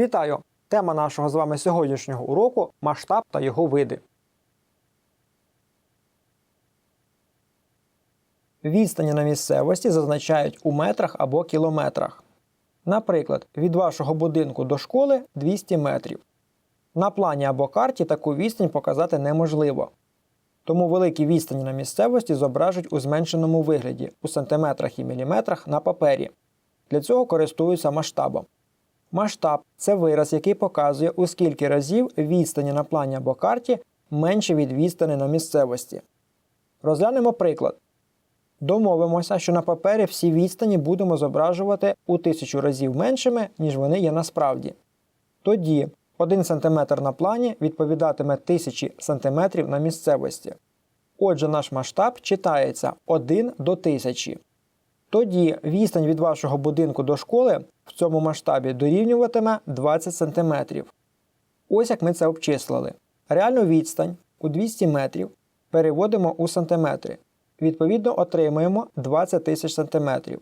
Вітаю! Тема нашого з вами сьогоднішнього уроку масштаб та його види. Відстані на місцевості зазначають у метрах або кілометрах. Наприклад, від вашого будинку до школи 200 метрів. На плані або карті таку відстань показати неможливо. Тому великі відстані на місцевості зображують у зменшеному вигляді у сантиметрах і міліметрах на папері. Для цього користуються масштабом. Масштаб це вираз, який показує, у скільки разів відстані на плані або карті менше від відстані на місцевості. Розглянемо приклад. Домовимося, що на папері всі відстані будемо зображувати у тисячу разів меншими, ніж вони є насправді. Тоді 1 см на плані відповідатиме 1000 см на місцевості. Отже, наш масштаб читається 1 до 1000. Тоді відстань від вашого будинку до школи в цьому масштабі дорівнюватиме 20 см. Ось як ми це обчислили. Реальну відстань у 200 метрів переводимо у сантиметри. Відповідно, отримуємо 20 тисяч сантиметрів.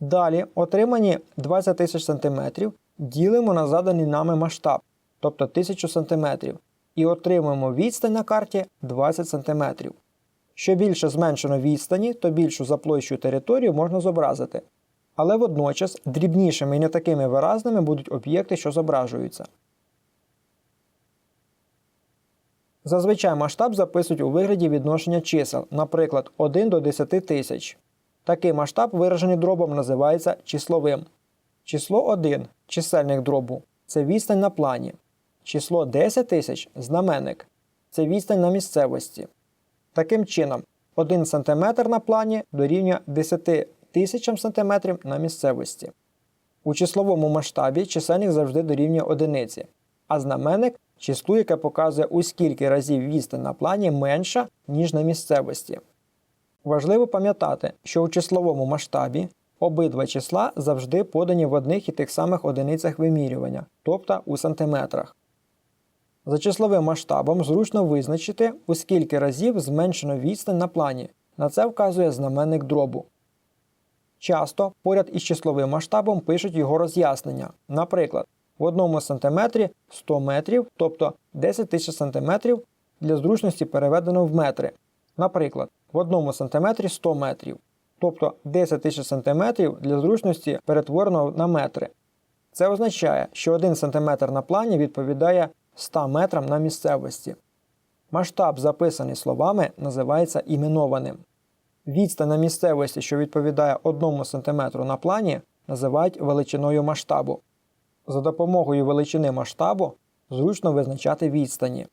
Далі отримані 20 тисяч сантиметрів ділимо на заданий нами масштаб, тобто 1000 сантиметрів, і отримуємо відстань на карті 20 сантиметрів. Що більше зменшено відстані, то більшу за площу територію можна зобразити. Але водночас дрібнішими і не такими виразними будуть об'єкти, що зображуються. Зазвичай масштаб записують у вигляді відношення чисел, наприклад, 1 до 10 тисяч. Такий масштаб, виражений дробом, називається числовим. Число 1 чисельник дробу це відстань на плані. Число 10 тисяч знаменник це відстань на місцевості. Таким чином, 1 см на плані дорівнює 10 тисячам см на місцевості. У числовому масштабі чисельник завжди дорівнює одиниці, а знаменник числу, яке показує у скільки разів відстань на плані менша, ніж на місцевості. Важливо пам'ятати, що у числовому масштабі обидва числа завжди подані в одних і тих самих одиницях вимірювання, тобто у сантиметрах. За числовим масштабом зручно визначити, у скільки разів зменшено відстань на плані. На це вказує знаменник дробу. Часто поряд із числовим масштабом пишуть його роз'яснення. Наприклад, в одному сантиметрі 100 метрів, тобто 10 тисяч сантиметрів для зручності переведено в метри. Наприклад, в одному сантиметрі 100 метрів, тобто 10 тисяч сантиметрів для зручності перетворено на метри. Це означає, що 1 см на плані відповідає 100 метрам на місцевості. Масштаб, записаний словами, називається іменованим. Відстань на місцевості, що відповідає 1 см на плані, називають величиною масштабу. За допомогою величини масштабу зручно визначати відстані.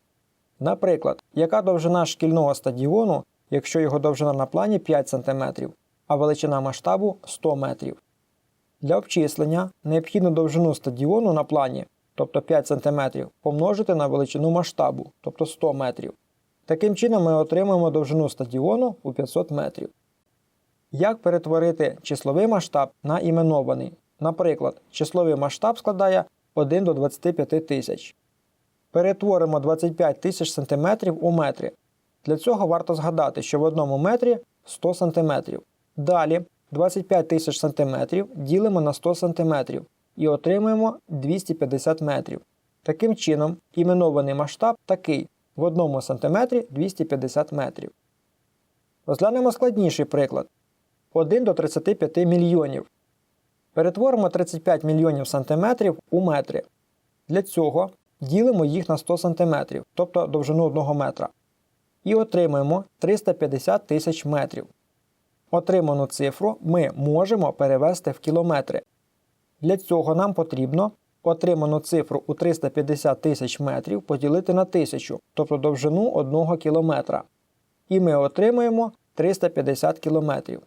Наприклад, яка довжина шкільного стадіону, якщо його довжина на плані 5 см, а величина масштабу 100 метрів. Для обчислення необхідно довжину стадіону на плані, тобто 5 см, помножити на величину масштабу, тобто 100 метрів. Таким чином ми отримаємо довжину стадіону у 500 метрів. Як перетворити числовий масштаб на іменований? Наприклад, числовий масштаб складає 1 до 25 тисяч. Перетворимо 25 тисяч сантиметрів у метри. Для цього варто згадати, що в одному метрі 100 см. Далі 25 тисяч сантиметрів ділимо на 100 см і отримуємо 250 метрів. Таким чином, іменований масштаб такий в одному сантиметрі 250 метрів. Розглянемо складніший приклад 1 до 35 мільйонів. Перетворимо 35 мільйонів сантиметрів у метри. Для цього ділимо їх на 100 см, тобто довжину 1 метра. І отримаємо 350 тисяч метрів. Отриману цифру ми можемо перевести в кілометри. Для цього нам потрібно отриману цифру у 350 тисяч метрів поділити на 1000, тобто довжину 1 кілометра. І ми отримаємо 350 кілометрів.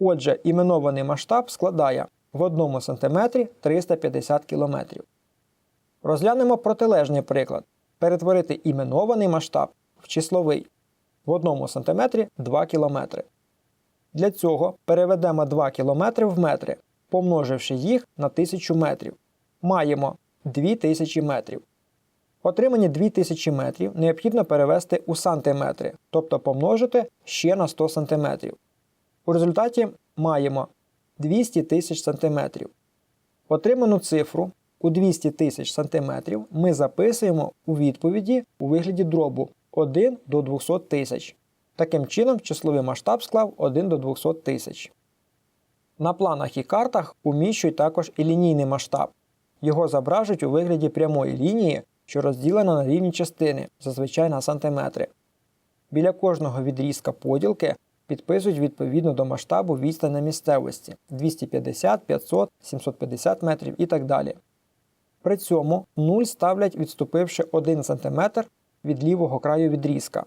Отже, іменований масштаб складає в 1 см 350 км. Розглянемо протилежний приклад. Перетворити іменований масштаб в числовий в 1 см 2 км. Для цього переведемо 2 км в метри, помноживши їх на 1000 метрів. Маємо 2000 метрів. Отримані 2000 метрів необхідно перевести у сантиметри, тобто помножити ще на 100 см. У результаті маємо 200 тисяч сантиметрів. Отриману цифру у 200 тисяч сантиметрів ми записуємо у відповіді у вигляді дробу 1 до 200 тисяч. Таким чином, числовий масштаб склав 1 до 200 тисяч. На планах і картах уміщують також і лінійний масштаб. Його зображують у вигляді прямої лінії, що розділена на рівні частини, зазвичай на сантиметри. Біля кожного відрізка поділки підписують відповідно до масштабу відстань на місцевості 250, 500, 750 метрів і так далі. При цьому 0 ставлять відступивши 1 см від лівого краю відрізка.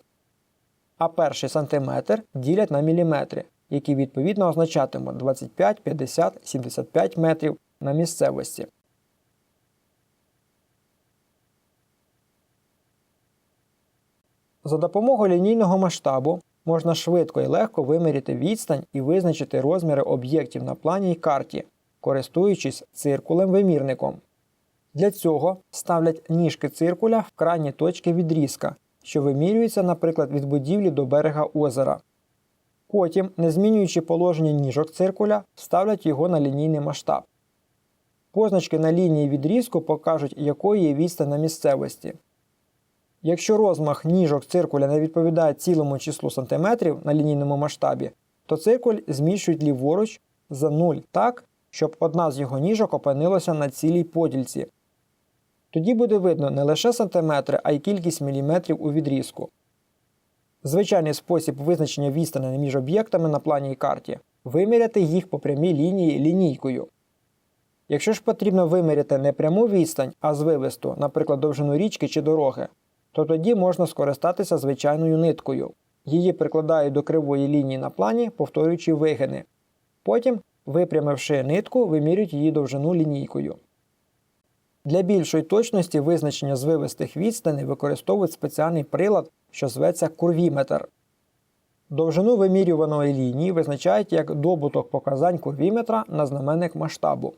А перший сантиметр ділять на міліметри, які відповідно означатимуть 25, 50, 75 метрів на місцевості. За допомогою лінійного масштабу можна швидко і легко виміряти відстань і визначити розміри об'єктів на плані і карті, користуючись циркулем-вимірником. Для цього ставлять ніжки циркуля в крайні точки відрізка, що вимірюється, наприклад, від будівлі до берега озера. Потім, не змінюючи положення ніжок циркуля, ставлять його на лінійний масштаб. Позначки на лінії відрізку покажуть, якою є відстань на місцевості. Якщо розмах ніжок циркуля не відповідає цілому числу сантиметрів на лінійному масштабі, то циркуль зміщують ліворуч за 0 так, щоб одна з його ніжок опинилася на цілій подільці. Тоді буде видно не лише сантиметри, а й кількість міліметрів у відрізку. Звичайний спосіб визначення відстані між об'єктами на плані і карті виміряти їх по прямій лінії лінійкою. Якщо ж потрібно виміряти не пряму відстань, а звивисту, наприклад, довжину річки чи дороги, то тоді можна скористатися звичайною ниткою. Її прикладають до кривої лінії на плані, повторюючи вигини. Потім, випрямивши нитку, вимірюють її довжину лінійкою. Для більшої точності визначення звивистих відстаней використовують спеціальний прилад, що зветься курвіметр. Довжину вимірюваної лінії визначають як добуток показань курвіметра на знаменник масштабу.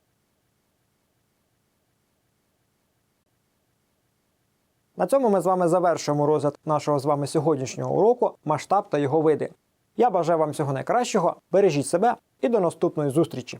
На цьому ми з вами завершуємо розгляд нашого з вами сьогоднішнього уроку масштаб та його види. Я бажаю вам всього найкращого, бережіть себе і до наступної зустрічі!